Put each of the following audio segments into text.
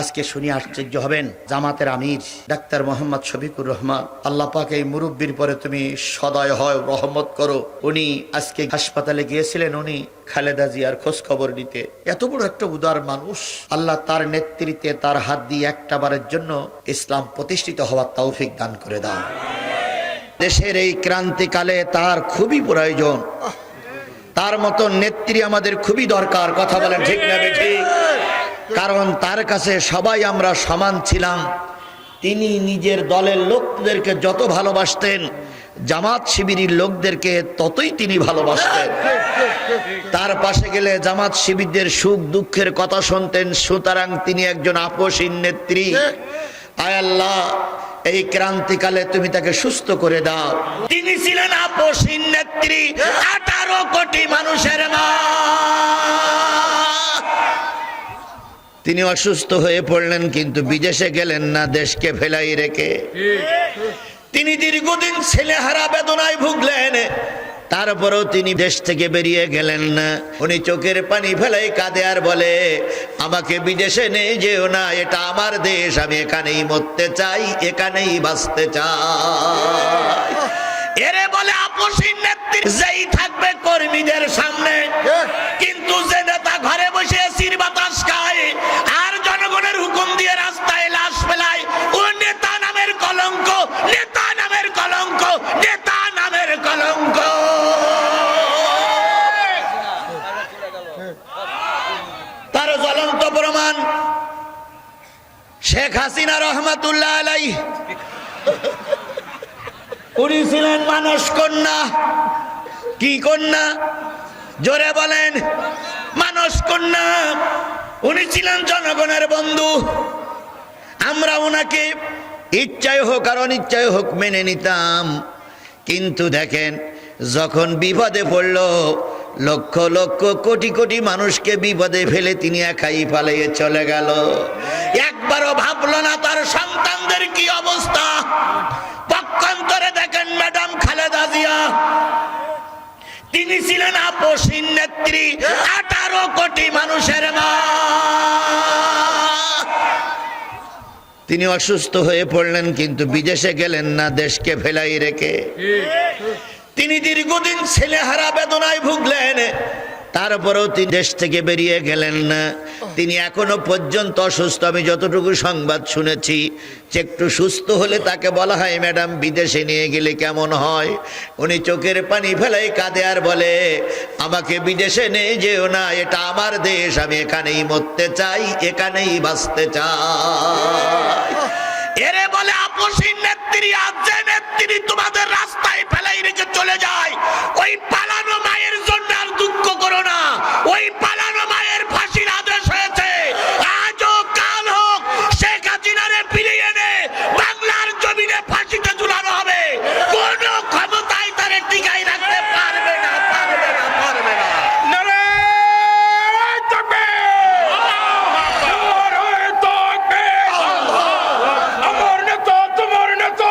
আজকে শুনি আশ্চর্য হবেন জামাতের আমির, ডাক্তার মোহাম্মদ শফিকুর রহমান। আল্লাহ পাক এই মুরব্বীর পরে তুমি সদয় হয় রহমত করো। উনি আজকে হাসপাতালে গিয়েছিলেন, উনি খালেদা জিয়ার খোঁজ খবর নিতে। এত বড় একটা উদার মানুষ। আল্লাহ তার নেতৃত্বে তার হাত দিয়ে একটা বারের জন্য ইসলাম প্রতিষ্ঠিত হওয়ার তৌফিক দান করে দাও। দেশের এই ক্রান্তিকালে তার খুবই প্রয়োজন। তার মতো নেত্রী আমাদের খুবই দরকার। কথা বলেন ঠিক না ঠিক কারণ তার কাছে সবাই আমরা সমান ছিলাম। তিনি নিজের দলের লোকদেরকে যত ভালোবাসতেন, জামাত শিবিরের লোকদেরকে ততই তিনি ভালোবাসতেন। তার পাশে গেলে জামাত শিবিরদের সুখ দুঃখের কথা শুনতেন, সুতরাং তিনি একজন আপসীন নেত্রী। আয় আল্লাহ, এই ক্রান্তিকালে তুমি তাকে সুস্থ করে দাও। তিনি ছিলেন আপসীন নেত্রী। আঠারো কোটি মানুষের তিনি অসুস্থ হয়ে পড়লেন কিন্তু বিদেশে গেলেন না দেশকে ফেলাই রেখে। তিনি দীর্ঘদিন ছেলেহারা বেদনায় ভুগলেন। তারপরেও তিনি দেশ থেকে বেরিয়ে গেলেন না। উনি চোখের পানি ফেলাই কাঁদে আর বলে আমাকে বিদেশে নেই যেও না এটা আমার দেশ আমি এখানেই মরতে চাই এখানেই বাঁচতে চাই। এরে বলে আপসীন নেত্রী যেই থাকবে কর্মীদের সামনে কিন্তু শেখ হাসিনা রহমাতুল্লাহ আলাই উনি ছিলেন মানস কন্যা। কি কন্যা? জোরে বলেন মানস কন্যা। উনি ছিলেন জনগণের বন্ধু। আমরা ওনাকে ইচ্ছায় হোক আর অনিচ্ছায় হোক মেনে নিতাম। কিন্তু দেখেন, যখন বিপদে পড়ল লক্ষ লক্ষ কোটি কোটি মানুষকে বিপদে ফেলে তিনি একাই পালিয়ে চলে গেল। একবারও ভাবলো না তার সন্তানদের কি অবস্থা? পক্ষান্তরে দেখেন ম্যাডাম খালেদা জিয়া। তিনি ছিলেন আপসীন নেত্রী, আঠারো কোটি মানুষের মা। তিনি অসুস্থ হয়ে পড়লেন, কিন্তু বিদেশে গেলেন না, দেশকে ফেলাই রেখে। তিনি দীর্ঘদিন ছেলেহারা বেদনায় ভুগলেন। তারপরেও তিনি দেশ থেকে বেরিয়ে গেলেন না। তিনি এখনও পর্যন্ত অসুস্থ। আমি যতটুকু সংবাদ শুনেছি, যে একটু সুস্থ হলে তাকে বলা হয়, ম্যাডাম, বিদেশে নিয়ে গেলে কেমন হয়? উনি চোখের পানি ফেলাই কাঁদে আর বলে, আমাকে বিদেশে নেই যেও না। এটা আমার দেশ। আমি এখানেই মরতে চাই, এখানেই বাঁচতে চাই। এরে বলে আপসী নেত্রী আজ নেত্রী তোমাদের রাস্তায় ফেলাই রেখে চলে যায়, ওই পালানো মায়ের জন্য আর দুঃখ করো না। ওই পালানো মায়ের ফাঁসির আদেশ হয়েছে আজও কাল হোক শেখ হাসিনারে ফিরিয়ে এনে বাংলার জমিনে ফাঁসিতে ঝুলানো হবে কোন ক্ষমতায় তারে টিকাই রাখতে পারবে না পারবে না পারবে না নারায়ণ তাকবীর! নারায়ণ তাকবীর! আমার নেতা, তোমার নেতা!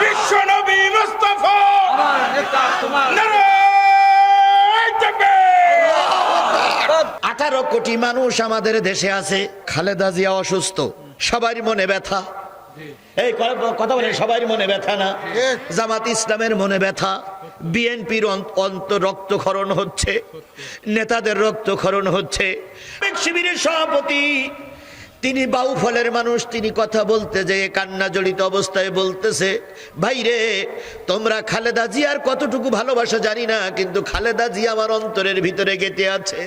বিশ্বনবী মুস্তাফা! নারায়ণ তাকবীর! আঠারো কোটি মানুষ আমাদের দেশে আছে। খালেদা জিয়া অসুস্থ, সবার মনে ব্যথা। এই, কথা বলে সবার মনে ব্যথা না? জামাত ইসলামের মনে ব্যথা। বিএনপির অন্ত রক্তক্ষরণ হচ্ছে, নেতাদের রক্তক্ষরণ হচ্ছে। শিবিরের সভাপতি তিনি বাউফলের মানুষ তিনি কথা বলতে যে কান্না জড়িত অবস্থায় বলতেছে ভাইরে তোমরা খালেদা জিয়ার কতটুকু ভালোবাসা জানি না কিন্তু খালেদা জিয়া আমার অন্তরের ভিতরে গেঁথে আছে।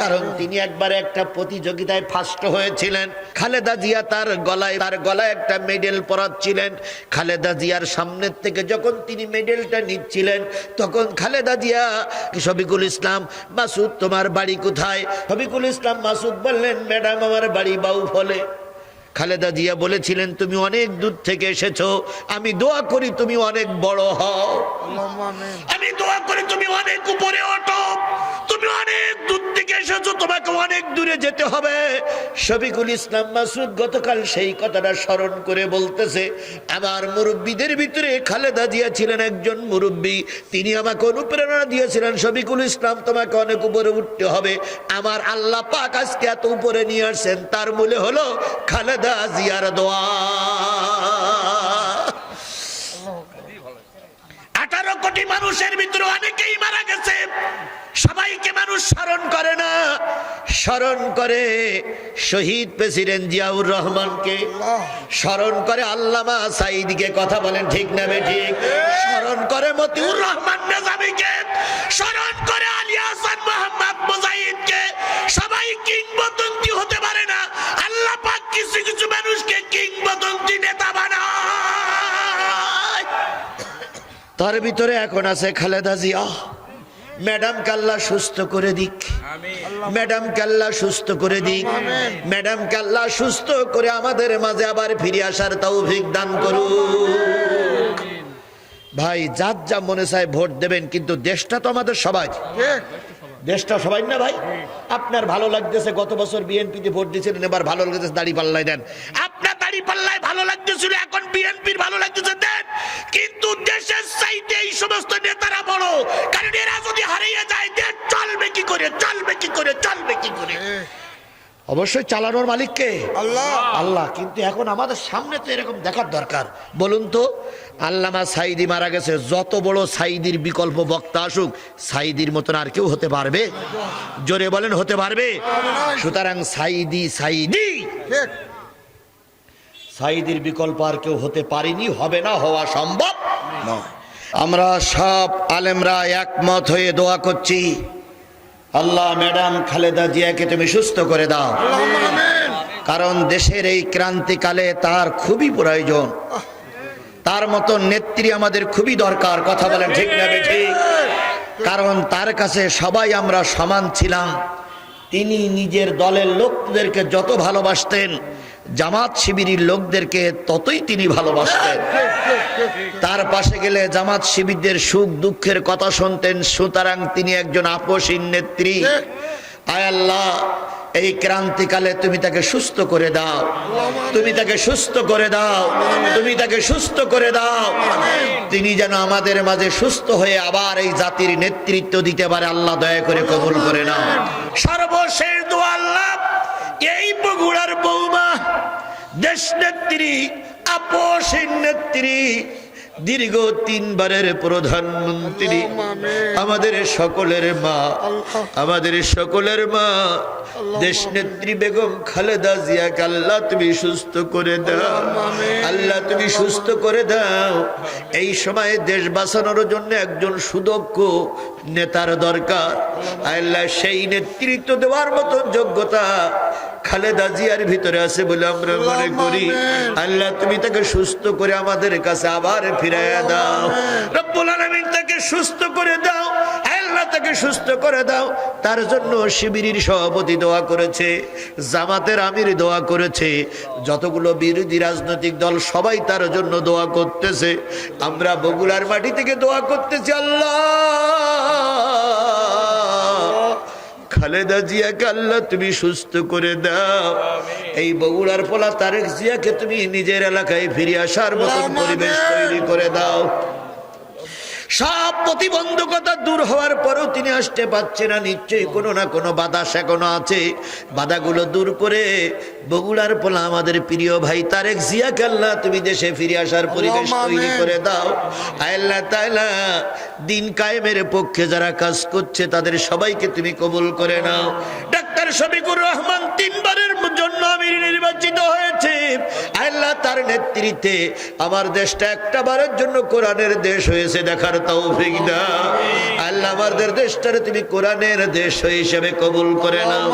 কারণ তিনি একবার একটা প্রতিযোগিতায় ফার্স্ট হয়েছিলেন। খালেদা জিয়া তার গলায় তার গলায় একটা মেডেল পরাচ্ছিলেন। খালেদা জিয়ার সামনের থেকে যখন তিনি মেডেলটা নিচ্ছিলেন তখন খালেদা জিয়া শফিকুল ইসলাম মাসুদ তোমার বাড়ি কোথায়? শফিকুল ইসলাম মাসুদ বললেন ম্যাডাম আমার বাড়ি বাউ ফলে। খালেদা জিয়া বলেছিলেন তুমি অনেক দূর থেকে এসেছ। আমি দোয়া করি তুমি অনেক বড় হও। আমি দোয়া করি তুমি অনেক উপরে ওঠো। তুমি অনেক দূর থেকে এসেছ, তোমাকে অনেক দূরে যেতে হবে। শফিকুল ইসলাম মাসুদ গতকাল সেই কথাটা স্মরণ করে বলতেছে, আমার মুরব্বীদের ভিতরে খালেদা জিয়া ছিলেন একজন মুরব্বী, তিনি আমাকে অনুপ্রেরণা দিয়েছিলেন। শফিকুল ইসলাম, তোমাকে অনেক উপরে উঠতে হবে। আমার আল্লাহ পাক আজকে এত উপরে নিয়ে আসছেন, তার মূলে হলো খালেদা জিয়ার দোয়া আঠারো কোটি মানুষের ভিতরে অনেকেই মারা গেছে। সবাইকে মানুষ স্মরণ করে না। স্মরণ করে শহীদ প্রেসিডেন্ট জিয়াউর রহমানকে। স্মরণ করে আল্লামা সাইদকে কথা বলেন ঠিক না ঠিক? স্মরণ করে মতিউর রহমান নেজামিকে স্মরণ করে আলী হাসান মোহাম্মদ মুজাহিদকে। সবাই কিংবদন্তি তার ভিতরে এখন আছে খালেদা জিয়া। ম্যাডাম কাল্লা সুস্থ করে দিক। ম্যাডাম কাল্লা সুস্থ করে দিক। ম্যাডাম কাল্লা সুস্থ করে আমাদের মাঝে আবার ফিরে আসার তৌফিক দান করুক ভাই যার যা মনে চায় ভোট দেবেন কিন্তু দেশটা তো আমাদের সবাই দেশটা সবাই না ভাই? আপনার ভালো লাগতেছে গত বছর বিএনপিতে ভোট দিয়েছিলেন এবার ভালো লাগতেছে দাড়ি পাল্লাই দেন। আপনার দাড়ি পাল্লায় ভালো লাগতেছিল এখন বিএনপির ভালো লাগতেছে দেন কিন্তু দেশের চাইতে এই সমস্ত নেতারা বড় কারণ এরা যদি হারিয়ে যায় দেশ চলবে কি করে চলবে কি করে চলবে কি করে। অবশ্যই চালানোর মালিক কে? আল্লাহ। আল্লাহ কিন্তু এখন আমাদের সামনে তো এরকম দেখার দরকার। বলুন তো আল্লামা সাইদি মারা গেছে যত বড় সাইদির বিকল্প বক্তা আসুক সাইদির মতন আর কেউ হতে পারবে? জোরে বলেন হতে পারবে? সুতরাং সাইদি সাইদি সাইদির বিকল্প আর কেউ হতে পারিনি হবে না হওয়া সম্ভব নয়। আমরা সব আলেমরা একমত হয়ে দোয়া করছি। আল্লাহ ম্যাডাম খালেদা জিয়াকে তুমি সুস্থ করে দাও। কারণ দেশের এই ক্রান্তিকালে তার খুবই প্রয়োজন। তার মতো নেত্রী আমাদের খুবই দরকার কথা বলেন ঠিক না ঠিক কারণ তার কাছে সবাই আমরা সমান ছিলাম। তিনি নিজের দলের লোকদেরকে যত ভালোবাসতেন জামাত শিবিরের লোকদেরকে ততই তিনি ভালোবাসতেন। তার পাশে গেলে জামাত শিবিরদের সুখ দুঃখের কথা শুনতেন, সুতরাং তিনি একজন আপসীন নেত্রী। আয় আল্লাহ, এই ক্রান্তিকালে তুমি তাকে সুস্থ করে দাও। তুমি তাকে সুস্থ করে দাও। তুমি তাকে সুস্থ করে দাও। তিনি যেন আমাদের মাঝে সুস্থ হয়ে আবার এই জাতির নেতৃত্ব দিতে পারে, আল্লাহ দয়া করে কবুল করে নাও। সর্বশেষ দোয়া আল্লাহ, এই বগুড়ার বৌমা দেশ নেত্রী আপোষের নেত্রী দীর্ঘ তিনবারের প্রধানমন্ত্রী। আমাদের সকলের মা আমাদের সকলের মা। দেশ নেত্রী বেগম খালেদা জিয়াকে আল্লাহ তুমি সুস্থ করে দাও। আল্লাহ তুমি সুস্থ করে দাও। এই সময়ে দেশ বাঁচানোর জন্য একজন সুদক্ষ নেতার দরকার। আল্লাহ। সেই নেতৃত্ব দেওয়ার মতন যোগ্যতা খালেদা জিয়ার ভিতরে আছে বলে আমরা মনে করি। আল্লাহ তুমি তাকে সুস্থ করে আমাদের কাছে আবার ফিরাইয়া দাও। রব্বুল আলামিন তাকে সুস্থ করে দাও। আল্লাহ তাকে সুস্থ করে দাও। তার জন্য শিবিরের সভাপতি দোয়া করেছে জামাতের আমির দোয়া করেছে। যতগুলো বিরোধী রাজনৈতিক দল সবাই তার জন্য দোয়া করতেছে। আমরা বগুড়ার মাটি থেকে দোয়া করতেছি আল্লাহ। খালেদা জিয়াকে আল্লাহ তুমি সুস্থ করে দাও। এই বগুড়ার পোলা তারেক জিয়াকে তুমি নিজের এলাকায় ফিরে আসার মতন পরিবেশ তৈরি করে দাও। সব প্রতিবন্ধকতা দূর হওয়ার পরেও তিনি আসতে পারছে না। নিশ্চয়ই কোনো না কোনো বাধা সেখনো আছে। বাধাগুলো দূর করে বগুড়ার পোলা আমাদের প্রিয় ভাই তারেক জিয়াকে আল্লাহ তুমি দেশে ফিরে আসার পরিবেশ তৈরি করে দাও। আল্লাহ তাইলা দিন কায়েমের পক্ষে যারা কাজ করছে তাদের সবাইকে তুমি কবুল করে নাও। ডাক্তার শফিকুর রহমান তিনবারের জন্য আমি নির্বাচিত হয়েছে। আল্লাহ তার নেতৃত্বে আমার দেশটা একটা বারের জন্য কোরআনের দেশ হয়েছে দেখার তাও না আল্লাহ আমাদের দেশটারে তুমি কোরআনের দেশ হিসেবে কবুল করে নাও।